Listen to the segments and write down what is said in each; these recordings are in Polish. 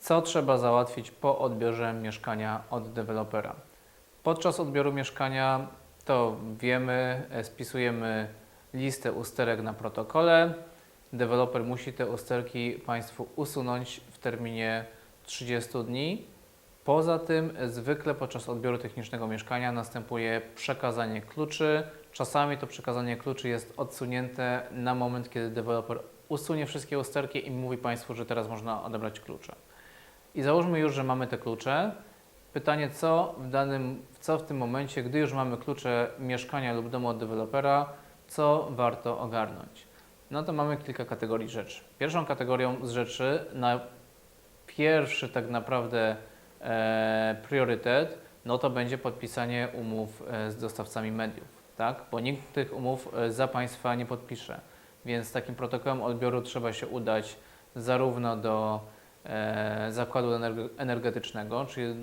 Co trzeba załatwić po odbiorze mieszkania od dewelopera? Podczas odbioru mieszkania to wiemy, e, spisujemy listę usterek na protokole. Deweloper musi te usterki Państwu usunąć w terminie 30 dni. Poza tym e, zwykle podczas odbioru technicznego mieszkania następuje przekazanie kluczy. Czasami to przekazanie kluczy jest odsunięte na moment, kiedy deweloper usunie wszystkie usterki i mówi Państwu, że teraz można odebrać klucze. I załóżmy już, że mamy te klucze. Pytanie, co w danym, co w tym momencie, gdy już mamy klucze mieszkania lub domu od dewelopera, co warto ogarnąć? No to mamy kilka kategorii rzeczy. Pierwszą kategorią z rzeczy, na pierwszy tak naprawdę e, priorytet, no to będzie podpisanie umów e, z dostawcami mediów, tak? Bo nikt tych umów e, za Państwa nie podpisze. Więc takim protokołem odbioru trzeba się udać zarówno do zakładu energe- energetycznego, czyli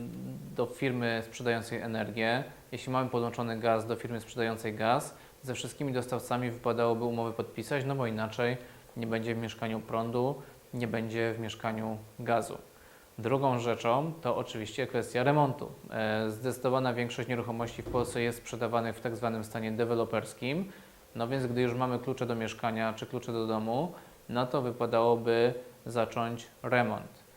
do firmy sprzedającej energię. Jeśli mamy podłączony gaz do firmy sprzedającej gaz, ze wszystkimi dostawcami wypadałoby umowy podpisać, no bo inaczej nie będzie w mieszkaniu prądu, nie będzie w mieszkaniu gazu. Drugą rzeczą to oczywiście kwestia remontu. E, Zdecydowana większość nieruchomości w Polsce jest sprzedawanych w tak zwanym stanie deweloperskim, no więc gdy już mamy klucze do mieszkania czy klucze do domu, no to wypadałoby zacząć remont.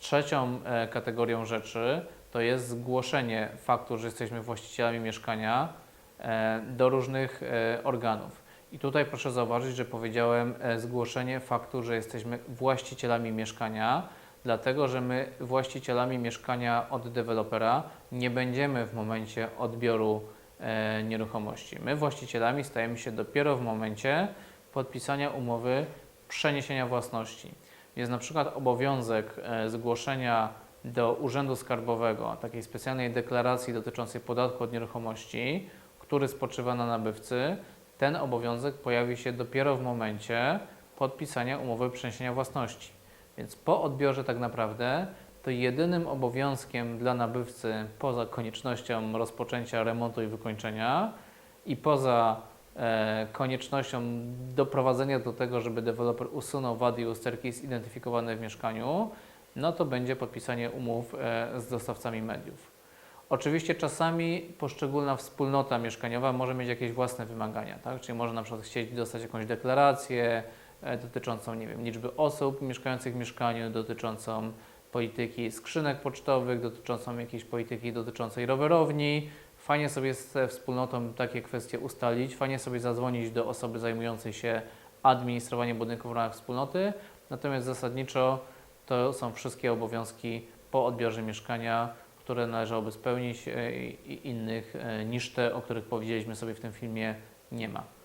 Trzecią e, kategorią rzeczy to jest zgłoszenie faktu, że jesteśmy właścicielami mieszkania e, do różnych e, organów. I tutaj proszę zauważyć, że powiedziałem zgłoszenie faktu, że jesteśmy właścicielami mieszkania, dlatego że my właścicielami mieszkania od dewelopera nie będziemy w momencie odbioru nieruchomości. My właścicielami stajemy się dopiero w momencie podpisania umowy przeniesienia własności. Jest na przykład obowiązek e, zgłoszenia do Urzędu Skarbowego takiej specjalnej deklaracji dotyczącej podatku od nieruchomości, który spoczywa na nabywcy. Ten obowiązek pojawi się dopiero w momencie podpisania umowy przeniesienia własności. Więc po odbiorze tak naprawdę to jedynym obowiązkiem dla nabywcy poza koniecznością rozpoczęcia remontu i wykończenia i poza koniecznością doprowadzenia do tego, żeby deweloper usunął wady i usterki zidentyfikowane w mieszkaniu, no to będzie podpisanie umów e, z dostawcami mediów. Oczywiście czasami poszczególna wspólnota mieszkaniowa może mieć jakieś własne wymagania, tak? Czyli może na przykład chcieć dostać jakąś deklarację e, dotyczącą, nie wiem, liczby osób mieszkających w mieszkaniu, dotyczącą polityki skrzynek pocztowych, dotyczącą jakiejś polityki dotyczącej rowerowni. Fajnie sobie z wspólnotą takie kwestie ustalić, fajnie sobie zadzwonić do osoby zajmującej się administrowaniem budynków w ramach wspólnoty, natomiast zasadniczo to są wszystkie obowiązki po odbiorze mieszkania, które należałoby spełnić e, i innych e, niż te, o których powiedzieliśmy sobie w tym filmie, nie ma.